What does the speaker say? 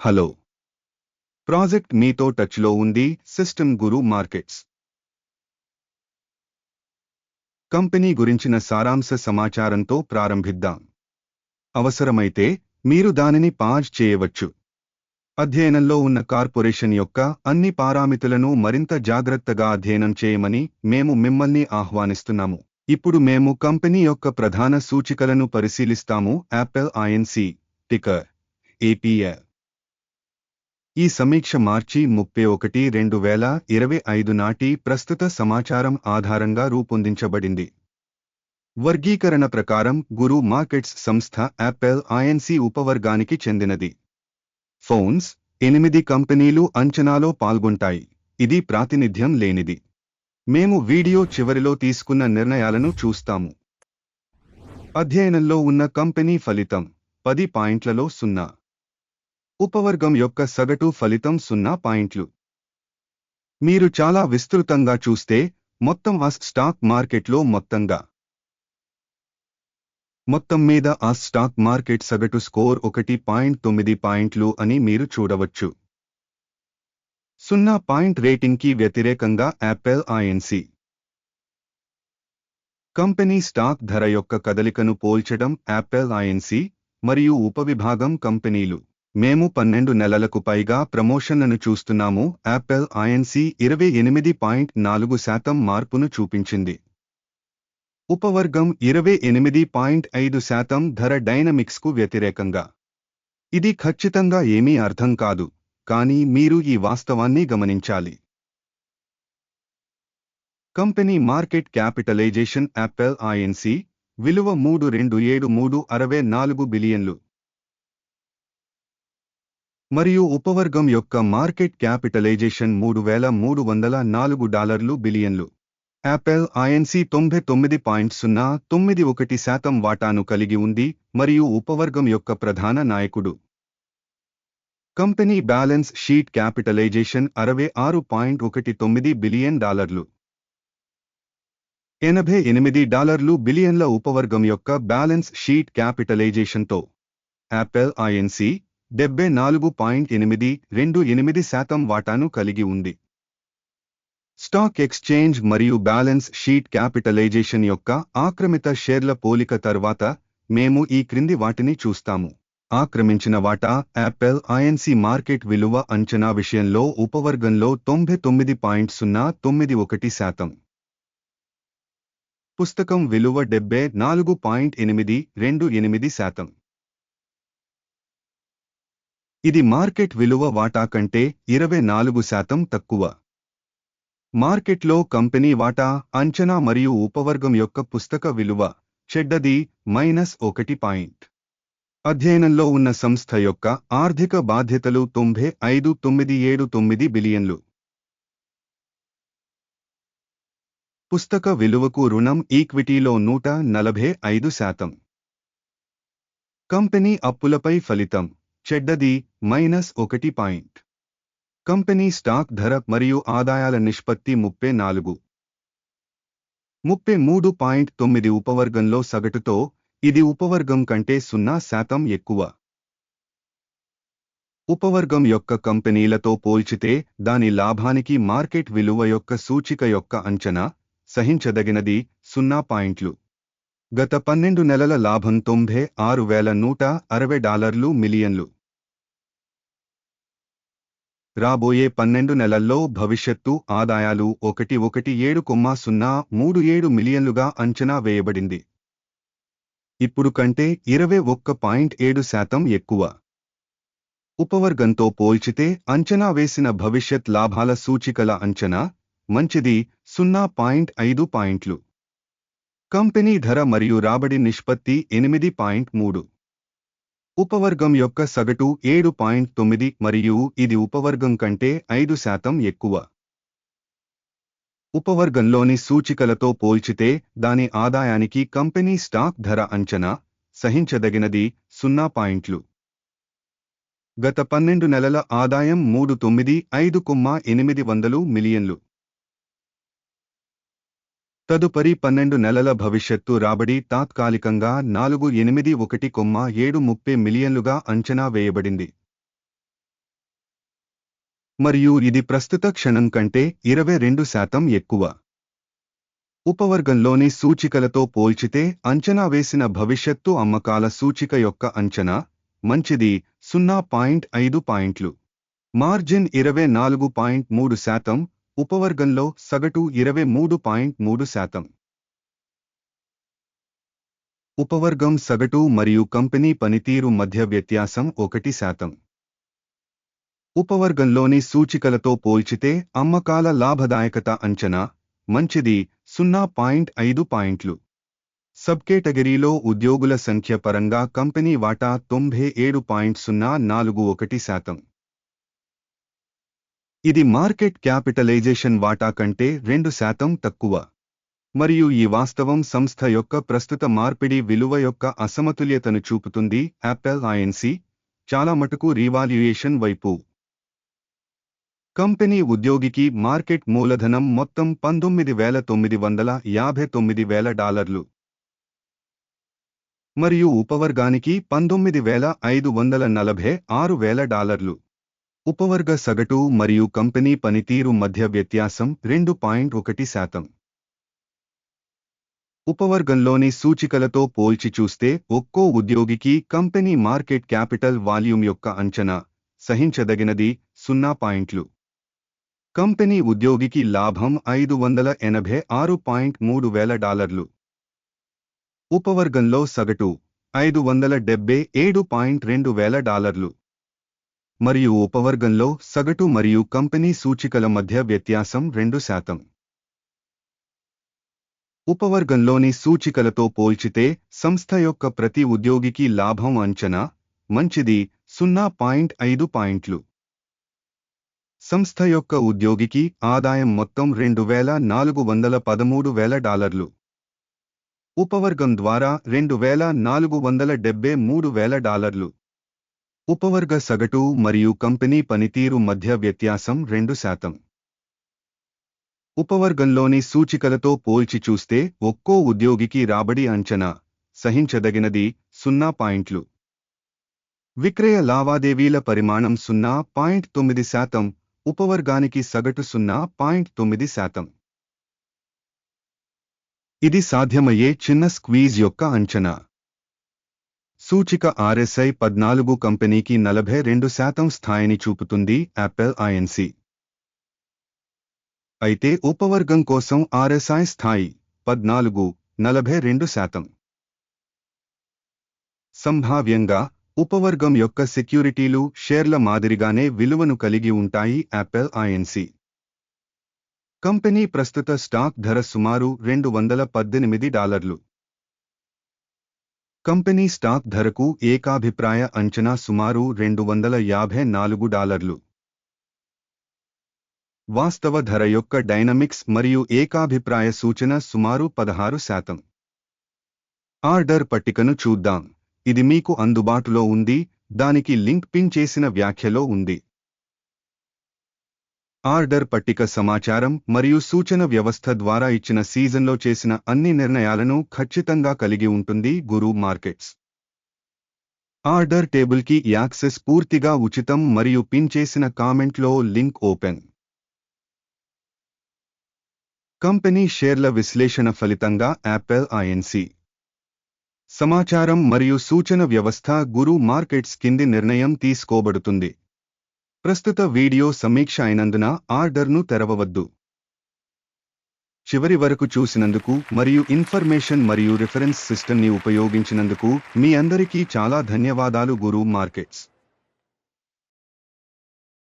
Hello. Project మీతో టచ్లో ఉంది సిస్టమ్ గురు మార్కెట్స్. కంపెనీ గురించిన సారాంశ సమాచారంతో ప్రారంభిద్దాం. అవసరమైతే మీరు దానిని పాజ్ చేయవచ్చు. అధ్యయనంలో ఉన్న కార్పొరేషన్ యొక్క అన్ని పారామితులను మరింత జాగ్రత్తగా అధ్యయనం చేయమని మేము మిమ్మల్ని ఆహ్వానిస్తున్నాము. ఇప్పుడు మేము కంపెనీ యొక్క ప్రధాన సూచికలను పరిశీలిస్తాము యాపిల్ ఐఎన్సి టికర్ ఏపీఎల్ ఈ సమీక్ష మార్చి ముప్పై ఒకటి రెండు వేల ఇరవై ఐదు నాటి ప్రస్తుత సమాచారం ఆధారంగా రూపొందించబడింది. వర్గీకరణ ప్రకారం గురు మార్కెట్స్ సంస్థ యాపిల్ ఐఎన్సి ఉపవర్గానికి చెందినది. ఫోన్స్ ఎనిమిది కంపెనీలు అంచనాలో పాల్గొంటాయి. ఇది ప్రాతినిధ్యం లేనిది. మేము వీడియో చివరిలో తీసుకున్న నిర్ణయాలను చూస్తాము. అధ్యయనంలో ఉన్న కంపెనీ ఫలితం పది పాయింట్లలో సున్నా. ఉపవర్గం యొక్క సగటు ఫలితం సున్నా పాయింట్లు. మీరు చాలా విస్తృతంగా చూస్తే మొత్తం ఆ స్టాక్ మార్కెట్లో మొత్తంగా. మొత్తం మీద ఆ స్టాక్ మార్కెట్ సగటు స్కోర్ ఒకటి పాయింట్ తొమ్మిది పాయింట్లు అని మీరు చూడవచ్చు. సున్నా పాయింట్ రేటింగ్కి వ్యతిరేకంగా యాపిల్ ఐఎన్సి కంపెనీ స్టాక్ ధర యొక్క కదలికను పోల్చడం యాపిల్ ఐఎన్సి మరియు ఉపవిభాగం కంపెనీలు. మేము పన్నెండు నెలలకు పైగా ప్రమోషన్లను చూస్తున్నాము. యాపిల్ ఐఎన్సీ ఇరవై ఎనిమిది పాయింట్ నాలుగు శాతం మార్పును చూపించింది. ఉపవర్గం ఇరవై ఎనిమిది పాయింట్ ఐదు శాతం ధర డైనమిక్స్కు వ్యతిరేకంగా. ఇది ఖచ్చితంగా ఏమీ అర్థం కాదు కానీ మీరు ఈ వాస్తవాన్ని గమనించాలి. Company market capitalisation Apple I N C విలువ మూడు రెండు ఏడు మూడు అరవై నాలుగు బిలియన్లు. మరియు ఉపవర్గం యొక్క మార్కెట్ క్యాపిటలైజేషన్ మూడు వేల మూడు వందల నాలుగు డాలర్లు బిలియన్లు. యాపిల్ ఐఎన్సి తొంభై తొమ్మిది పాయింట్ సున్నా తొమ్మిది ఒకటి శాతం వాటాను కలిగి ఉంది మరియు ఉపవర్గం యొక్క ప్రధాన నాయకుడు. కంపెనీ బ్యాలెన్స్ షీట్ క్యాపిటలైజేషన్ అరవై ఆరు పాయింట్ ఒకటి తొమ్మిది బిలియన్ డాలర్లు. ఎనభై ఎనిమిది డాలర్లు బిలియన్ల ఉపవర్గం యొక్క బ్యాలెన్స్ షీట్ క్యాపిటలైజేషన్తో. యాపిల్ ఐఎన్సి డెబ్బై నాలుగు పాయింట్ ఎనిమిది రెండు ఎనిమిది శాతం వాటాను కలిగి ఉంది. స్టాక్ ఎక్స్చేంజ్ మరియు బ్యాలెన్స్ షీట్ క్యాపిటలైజేషన్ యొక్క ఆక్రమిత షేర్ల పోలిక తర్వాత మేము ఈ క్రింది వాటిని చూస్తాము. ఆక్రమించిన వాటా యాపిల్ ఐఎన్సి మార్కెట్ విలువ అంచనా విషయంలో ఉపవర్గంలో తొంభై తొమ్మిది పాయింట్ సున్నా తొమ్మిది ఒకటి శాతం. పుస్తకం విలువ డెబ్బై నాలుగు పాయింట్ ఎనిమిది రెండు ఎనిమిది శాతం. ఇది మార్కెట్ విలువ వాటా కంటే ఇరవై నాలుగు శాతం తక్కువ. మార్కెట్లో కంపెనీ వాటా అంచనా మరియు ఉపవర్గం యొక్క పుస్తక విలువ చెడ్డది మైనస్ ఒకటి పాయింట్. అధ్యయనంలో ఉన్న సంస్థ యొక్క ఆర్థిక బాధ్యతలు తొంభై ఐదు తొమ్మిది ఏడు తొమ్మిది బిలియన్లు. పుస్తక విలువకు రుణం ఈక్విటీలో నూట నలభై ఐదు శాతం. కంపెనీ అప్పులపై ఫలితం. చెడ్డది మైనస్ ఒకటి పాయింట్. కంపెనీ స్టాక్ ధర మరియు ఆదాయాల నిష్పత్తి ముప్పై నాలుగు. ముప్పై మూడు పాయింట్ తొమ్మిది ఉపవర్గంలో సగటుతో ఇది ఉపవర్గం కంటే సున్నా శాతం ఎక్కువ. ఉపవర్గం యొక్క కంపెనీలతో పోల్చితే దాని లాభానికి మార్కెట్ విలువ యొక్క సూచిక యొక్క అంచనా సహించదగినది సున్నా పాయింట్లు. గత పన్నెండు నెలల లాభం తొంభై ఆరు వేల నూట అరవై డాలర్లు మిలియన్లు. రాబోయే పన్నెండు నెలల్లో భవిష్యత్తు ఆదాయాలు ఒకటి ఒకటి ఏడు కొమ్మా సున్నా మూడు ఏడు మిలియన్లుగా అంచనా వేయబడింది. ఇప్పుడు కంటే ఇరవై ఒక్క పాయింట్ ఏడు శాతం ఎక్కువ. ఉపవర్గంతో పోల్చితే అంచనా వేసిన భవిష్యత్ లాభాల సూచికల అంచనా మంచిది సున్నా పాయింట్ ఐదు పాయింట్లు. కంపెనీ ధర మరియు రాబడి నిష్పత్తి ఎనిమిది పాయింట్ మూడు. ఉపవర్గం యొక్క సగటు ఏడు పాయింట్ తొమ్మిది మరియు ఇది ఉపవర్గం కంటే ఐదు శాతం ఎక్కువ. ఉపవర్గంలోని సూచికలతో పోల్చితే దాని ఆదాయానికి కంపెనీ స్టాక్ ధర అంచనా సహించదగినది సున్నా పాయింట్లు. గత పన్నెండు నెలల ఆదాయం మూడు తొమ్మిది ఐదు కొమ్మ ఎనిమిది వందలు మిలియన్లు. తదుపరి పన్నెండు నెలల భవిష్యత్తు రాబడి తాత్కాలికంగా నాలుగు ఎనిమిది ఒకటి కొమ్మ ఏడు ముప్పై మిలియన్లుగా అంచనా వేయబడింది. మరియు ఇది ప్రస్తుత క్షణం కంటే ఇరవై రెండు శాతం ఎక్కువ. ఉపవర్గంలోని సూచికలతో పోల్చితే అంచనా వేసిన భవిష్యత్తు అమ్మకాల సూచిక యొక్క అంచనా మంచిది సున్నా పాయింట్ ఐదు పాయింట్లు. మార్జిన్ ఇరవై నాలుగు పాయింట్ మూడు శాతం ఉపవర్గంలో సగటు ఇరవై మూడు పాయింట్ మూడు శాతం. ఉపవర్గం సగటు మరియు కంపెనీ పనితీరు మధ్య వ్యత్యాసం ఒకటి శాతం. ఉపవర్గంలోని సూచికలతో పోల్చితే అమ్మకాల లాభదాయకత అంచనా మంచిది సున్నా పాయింట్ ఐదు పాయింట్లు. సబ్ కేటగిరీలో ఉద్యోగుల సంఖ్య పరంగా కంపెనీ వాటా తొంభై ఏడు పాయింట్ సున్నా నాలుగు ఒకటి శాతం. ఇది మార్కెట్ క్యాపిటలైజేషన్ వాటా కంటే రెండు శాతం తక్కువ. మరియు ఈ వాస్తవం సంస్థ యొక్క ప్రస్తుత మార్పిడి విలువ యొక్క అసమతుల్యతను చూపుతుంది యాపిల్ ఐఎన్సి చాలా మటుకు రీవాల్యుయేషన్ వైపు. కంపెనీ ఉద్యోగికి మార్కెట్ మూలధనం మొత్తం పంతొమ్మిది వేల తొమ్మిది వందల యాభై తొమ్మిది వేల డాలర్లు. మరియు ఉపవర్గానికి పంతొమ్మిది వేల ఐదు వందల నలభై ఆరు వేల డాలర్లు. ఉపవర్గ సగటు మరియు కంపెనీ పనితీరు మధ్య వ్యత్యాసం రెండు పాయింట్ ఒకటి శాతం. ఉపవర్గంలోని సూచికలతో పోల్చి చూస్తే ఒక్కో ఉద్యోగికి కంపెనీ మార్కెట్ క్యాపిటల్ వాల్యూమ్ యొక్క అంచనా సహించదగినది సున్నా పాయింట్లు. కంపెనీ ఉద్యోగికి లాభం ఐదు వందల ఎనభై ఆరు పాయింట్ మూడు వేల డాలర్లు. ఉపవర్గంలో సగటు ఐదు వందల డెబ్బై ఏడు పాయింట్ రెండు వేల డాలర్లు. మరియు ఉపవర్గంలో సగటు మరియు కంపెనీ సూచికల మధ్య వ్యత్యాసం రెండు శాతం. ఉపవర్గంలోని సూచికలతో పోల్చితే సంస్థ యొక్క ప్రతి ఉద్యోగికి లాభం అంచనా మంచిది సున్నా పాయింట్ ఐదు పాయింట్లు. సంస్థ యొక్క ఉద్యోగికి ఆదాయం మొత్తం రెండు వేల నాలుగు వందల పదమూడు వేల డాలర్లు. ఉపవర్గం ద్వారా రెండు వేల నాలుగు వందల డెబ్బై మూడు వేల డాలర్లు. ఉపవర్గ సగటు మరియు కంపెనీ పనితీరు మధ్య వ్యత్యాసం రెండు శాతం. ఉపవర్గంలోని సూచికలతో పోల్చి చూస్తే ఒక్కో ఉద్యోగికి రాబడి అంచనా సహించదగినది సున్నా పాయింట్లు. విక్రయ లావాదేవీల పరిమాణం సున్నా పాయింట్ తొమ్మిది శాతం ఉపవర్గానికి సగటు సున్నా పాయింట్ తొమ్మిది శాతం. ఇది సాధ్యమయ్యే చిన్న స్క్వీజ్ యొక్క అంచనా. సూచిక ఆర్ఎస్ఐ పద్నాలుగు కంపెనీకి నలభై రెండు శాతం స్థాయిని చూపుతుంది యాపిల్ ఐఎన్సి. అయితే ఉపవర్గం కోసం ఆర్ఎస్ఐ స్థాయి పద్నాలుగు నలభై రెండు శాతం. సంభావ్యంగా ఉపవర్గం యొక్క సెక్యూరిటీలు షేర్ల మాదిరిగానే విలువను కలిగి ఉంటాయి Apple I N C. Company ప్రస్తుత స్టాక్ ధర సుమారు రెండు వందల పద్దెనిమిది డాలర్లు. కంపెనీ స్టాక్ ధరకు ఏకాభిప్రాయ అంచనా సుమారు రెండు వందల యాభై నాలుగు డాలర్లు. వాస్తవ ధర యొక్క డైనమిక్స్ మరియు ఏకాభిప్రాయ సూచన సుమారు పదహారు శాతం. ఆర్డర్ పట్టికను చూద్దాం. ఇది మీకు అందుబాటులో ఉంది దానికి లింక్ పిన్ చేసిన వ్యాఖ్యలో ఉంది. ఆర్డర్ పట్టిక సమాచారం మరియు సూచన వ్యవస్థ ద్వారా ఇచ్చిన సీజన్లో చేసిన అన్ని నిర్ణయాలను ఖచ్చితంగా కలిగి ఉంటుంది గురు మార్కెట్స్. ఆర్డర్ టేబుల్కి యాక్సెస్ పూర్తిగా ఉచితం మరియు పిన్ చేసిన కామెంట్లో లింక్ ఓపెన్. కంపెనీ షేర్ల విశ్లేషణ ఫలితంగా యాపిల్ ఐఎన్సి. సమాచారం మరియు సూచన వ్యవస్థ గురు మార్కెట్స్ కింది నిర్ణయం తీసుకోబడుతుంది. ప్రస్తుత వీడియో సమీక్ష అయినందున ఆర్డర్ను తెరవవద్దు. చివరి వరకు చూసినందుకు మరియు ఇన్ఫర్మేషన్ మరియు రిఫరెన్స్ సిస్టమ్ని ఉపయోగించినందుకు మీ అందరికీ చాలా ధన్యవాదాలు గురు మార్కెట్స్.